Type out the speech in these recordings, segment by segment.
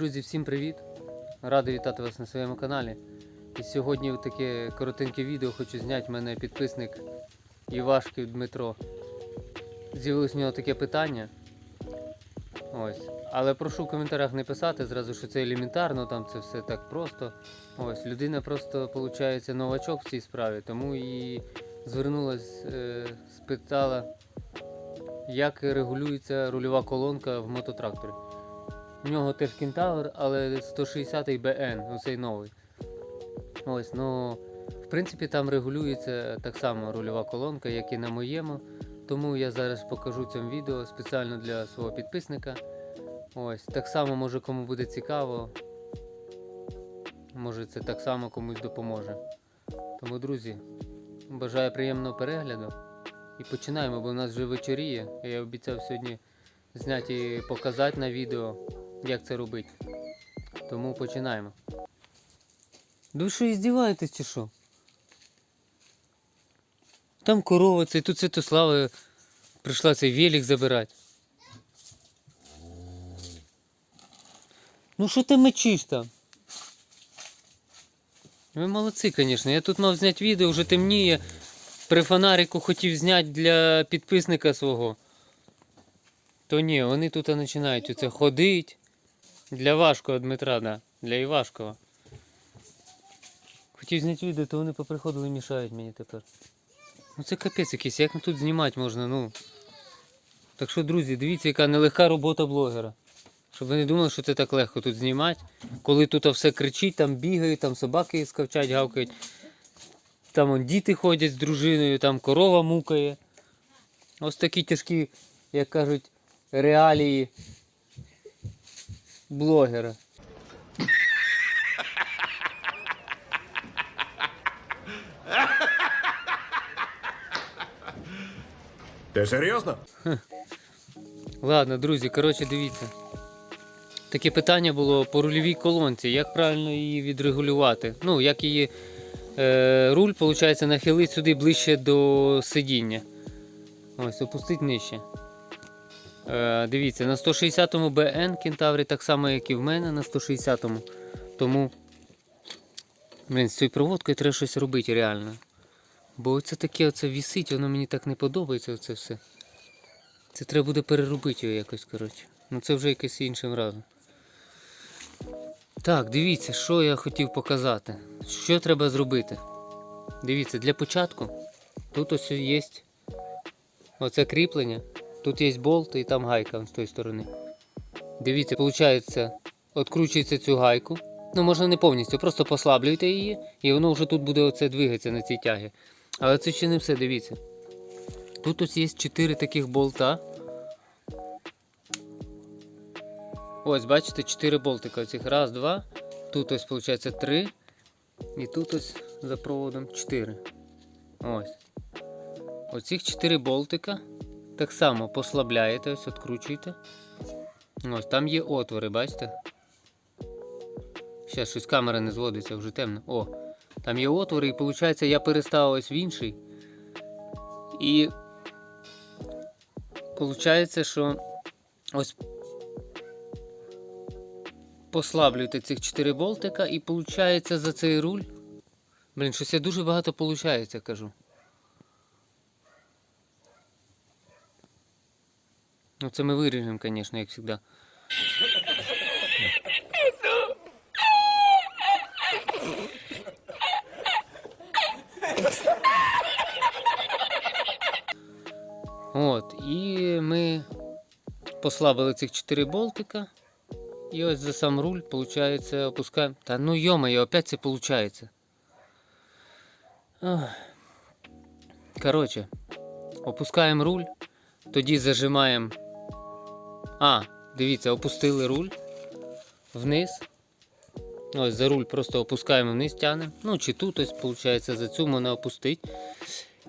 Друзі, всім привіт! Радий вітати вас на своєму каналі. І сьогодні таке коротеньке відео хочу зняти. Мене підписник Івашків Дмитро. З'явилось в нього таке питання. Ось. Але прошу в коментарях не писати зразу, що це елементарно, там це все так просто. Ось, людина просто, виходить, новачок в цій справі, тому і звернулась, е, спитала, як регулюється рульова колонка в мототракторі. У нього теж кентавр, але 160-й БН, оцей новий. Ось, ну, в принципі, там регулюється так само рульова колонка, як і на моєму. Тому я зараз покажу цьому відео спеціально для свого підписника. Ось, так само, може кому буде цікаво. Може це так само комусь допоможе. Тому, друзі, бажаю приємного перегляду. І починаємо, бо у нас вже вечоріє. Я обіцяв сьогодні зняти і показати на відео, як це робити. Тому починаємо. Ви що, іздіваєтесь чи що? Там корова, це тут Святослава прийшла цей велик забирати. Ну що ти мечиш там? Ви молодці, звісно. Я тут мав зняти відео, вже темніє. При фонарику хотів зняти для підписника свого. То ні, вони тут починають оце ходить. Для важкого Дмитра, да. Для Івашкова. Хотів зняти відео, то вони поприходили і мішають мені тепер. Ну це капець якийсь, як тут знімати можна, ну. Так що, друзі, дивіться, яка нелегка робота блогера. Щоб ви не думали, що це так легко тут знімати. Коли тут все кричить, там бігають, там собаки скавчать, гавкають. Там он, діти ходять з дружиною, там корова мукає. Ось такі тяжкі, як кажуть, реалії блогера. Ти серйозно? Ладно, друзі, коротше, дивіться. Таке питання було по рульовій колонці. Як правильно її відрегулювати? Ну, як її е, руль, виходить, нахилити сюди ближче до сидіння. Ось, опустити нижче. Е, дивіться, на 160-му БН кентаврі так само, як і в мене на 160-му. Тому блін, з цією проводкою треба щось робити реально. Бо це таке оце вісить, воно мені так не подобається оце все. Це треба буде переробити його якось, коротше. Ну це вже якось іншим разом. Так, дивіться, що я хотів показати. Що треба зробити? Дивіться, для початку тут ось є оце кріплення, тут є болт і там гайка з тої сторони. Дивіться, виходить, відкручується цю гайку. Ну, можна не повністю, просто послаблюєте її, і воно вже тут буде оце двигатися на цій тягі. Але це ще не все, дивіться. Тут ось є 4 таких болта. Ось, бачите, 4 болтика. Оцих раз, два. Тут ось, виходить, 3. І тут ось за проводом 4. Ось. Оцих 4 болтика так само послабляєте, ось відкручуєте. Ось, там є отвори, бачите? Зараз щось камера не зводиться, вже темно. О, там є отвори, і виходить, я переставив ось в інший. І Получається, що ось послаблюєте цих 4 болтика і виходить за цей руль. Блін, щось я дуже багато виходить, кажу. Ну це ми виріжемо, звісно, як завжди. От, і ми послабили цих 4 болтика. І ось за сам руль, виходить, опускаємо. Та ну йома, опять це виходить. Коротше, опускаємо руль, тоді зажимаємо. А, дивіться, опустили руль вниз. Ось за руль просто опускаємо вниз, тянемо. Ну, чи тут ось, виходить, за цю можна опустити.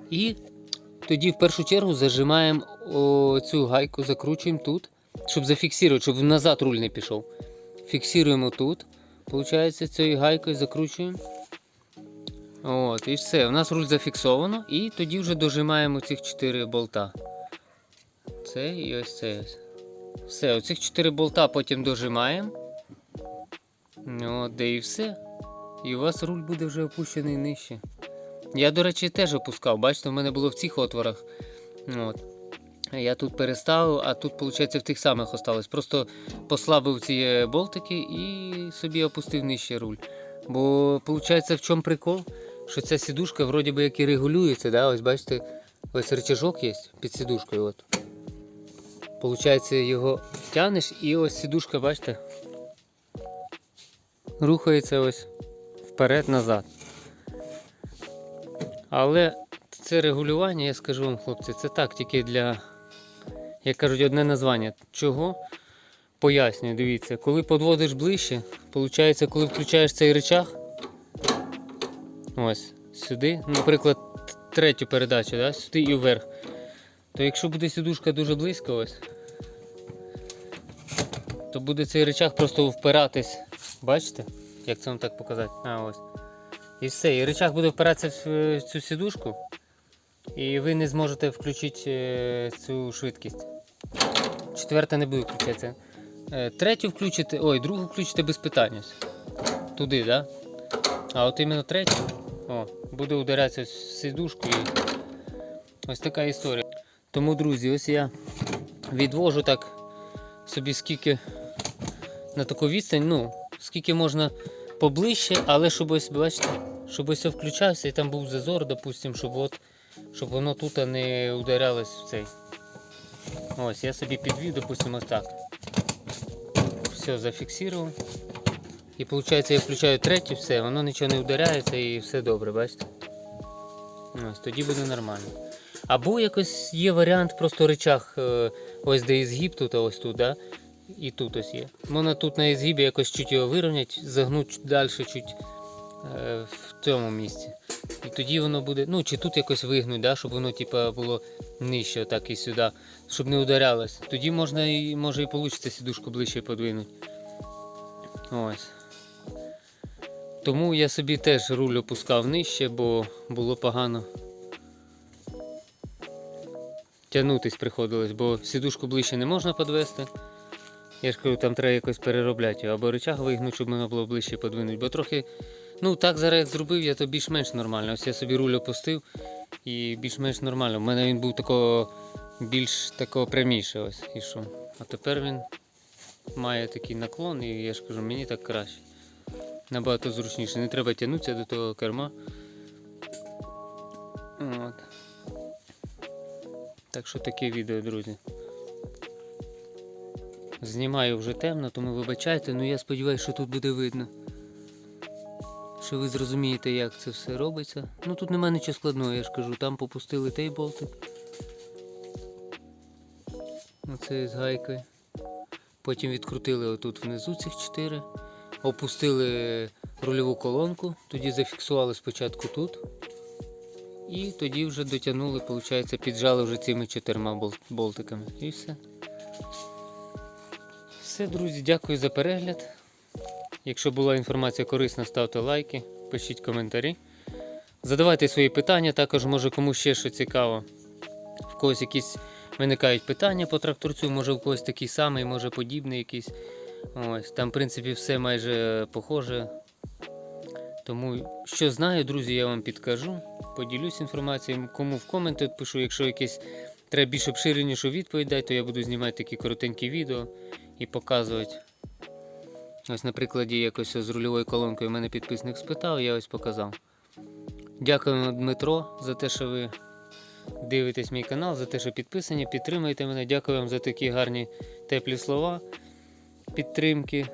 І тоді в першу чергу зажимаємо цю гайку, закручуємо тут, щоб зафіксувати, щоб назад руль не пішов. Фіксуємо тут. Получається, цією гайкою закручуємо. От, І все. У нас руль зафіксовано. І тоді вже дожимаємо цих 4 болта. Це і ось це. ось. Все, оцих 4 болта потім дожимаємо. Ну, от, де і все. І у вас руль буде вже опущений нижче. Я, до речі, теж опускав. Бачите, в мене було в цих отворах. От. Я тут переставив, а тут, виходить, в тих самих осталось. Просто послабив ці е, болтики і собі опустив нижче руль. Бо, виходить, в чому прикол? Що ця сідушка вроді би як і регулюється, да? ось бачите, ось рычажок є під сідушкою. От. Получається, його тянеш і ось сідушка, бачите, рухається ось вперед-назад. Але це регулювання, я скажу вам, хлопці, це так тільки для, як кажуть, одне названня. Чого? Пояснюю, дивіться, коли підводиш ближче, виходить, коли включаєш цей рычаг, ось сюди, наприклад, третю передачу, да, сюди і вверх, то якщо буде сідушка дуже близько, ось, то буде цей рычаг просто впиратись. Бачите? Як це вам так показати? А, ось. І все, і рычаг буде впиратися в цю сідушку, і ви не зможете включити е, цю швидкість. Четверта не буде включатися. Е, Третю включите, ой, другу включите без питань. Туди, да? А от іменно третю, о, буде ударятися в сідушку і ось така історія. Тому, друзі, ось я відвожу так собі скільки на таку відстань, ну, скільки можна поближче, але щоб ось, бачите, щоб ось включався і там був зазор, допустим, щоб от, щоб воно тут не ударялось в цей. Ось, я собі підвів, допустим, ось так. Все, зафіксував. І виходить, я включаю третю, все, воно нічого не ударяється і все добре, бачите? Ось, тоді буде нормально. Або якось є варіант, просто речах, е, ось де ізгиб тут, ось тут, да? і тут ось є. Можна тут на ізгибі якось чуть його вирівняти, загнути далі чуть е, в цьому місці. І тоді воно буде, ну чи тут якось вигнуть, да? щоб воно типа, було нижче, так і сюди, щоб не ударялось. Тоді можна і може і вийде сідушку ближче подвинути. Ось. Тому я собі теж руль опускав нижче, бо було погано. Тягнутись приходилось, бо сідушку ближче не можна підвести. Я ж кажу, там треба якось переробляти його, або рычаг вигнути, щоб воно було ближче подвинути. Бо трохи, ну так зараз як зробив, я то більш-менш нормально. Ось я собі руль опустив і більш-менш нормально. У мене він був такого більш такого пряміше ось ішов. А тепер він має такий наклон, і я ж кажу, мені так краще. Набагато зручніше. Не треба тягнутися до того керма. От. Так що таке відео, друзі. Знімаю вже темно, тому вибачайте, ну я сподіваюся, що тут буде видно. Що ви зрозумієте, як це все робиться. Ну тут немає нічого складного, я ж кажу, там попустили той болтик. Оце з гайкою. Потім відкрутили отут внизу цих чотири. Опустили рульову колонку, тоді зафіксували спочатку тут. І тоді вже дотягнули, виходить, піджали вже цими чотирма болтиками. І все. Все, друзі, дякую за перегляд. Якщо була інформація корисна, ставте лайки, пишіть коментарі. Задавайте свої питання, також може комусь ще що цікаво. В когось якісь виникають питання по тракторцю, може в когось такий самий, може подібний якийсь. Ось, там, в принципі, все майже похоже. Тому, що знаю, друзі, я вам підкажу, поділюсь інформацією. Кому в коменти пишу, якщо якесь треба більш обширенішу відповідь дати, то я буду знімати такі коротенькі відео і показувати. Ось на прикладі якось з рульовою колонкою мене підписник спитав, я ось показав. Дякую Дмитро за те, що ви дивитесь мій канал, за те, що підписані, підтримуєте мене. Дякую вам за такі гарні теплі слова підтримки.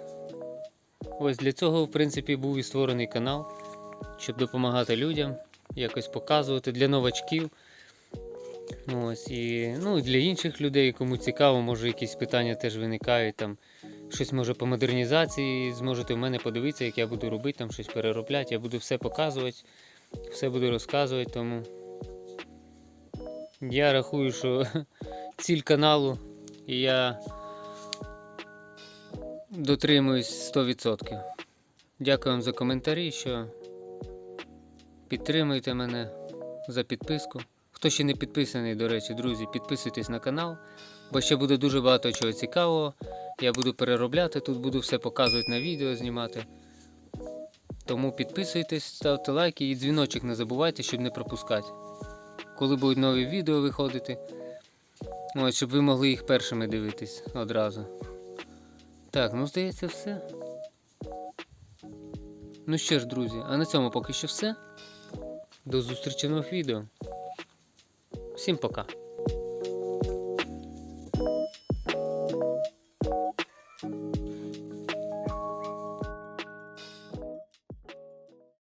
Ось для цього, в принципі, був і створений канал, щоб допомагати людям, якось показувати для новачків. Ось, і, ну, для інших людей, кому цікаво, може якісь питання теж виникають. Там, щось може по модернізації, зможете в мене подивитися, як я буду робити, там щось переробляти. Я буду все показувати, все буду розказувати. Тому я рахую, що ціль каналу і я дотримуюсь 100%. Дякую вам за коментарі, що підтримуєте мене за підписку. Хто ще не підписаний, до речі, друзі, підписуйтесь на канал, бо ще буде дуже багато чого цікавого. Я буду переробляти, тут буду все показувати на відео, знімати. Тому підписуйтесь, ставте лайки і дзвіночок не забувайте, щоб не пропускати. Коли будуть нові відео виходити. Щоб ви могли їх першими дивитись одразу. Так, ну здається, все. Ну що ж, друзі, а на цьому поки що все. До зустрічі в нових відео. Всім пока.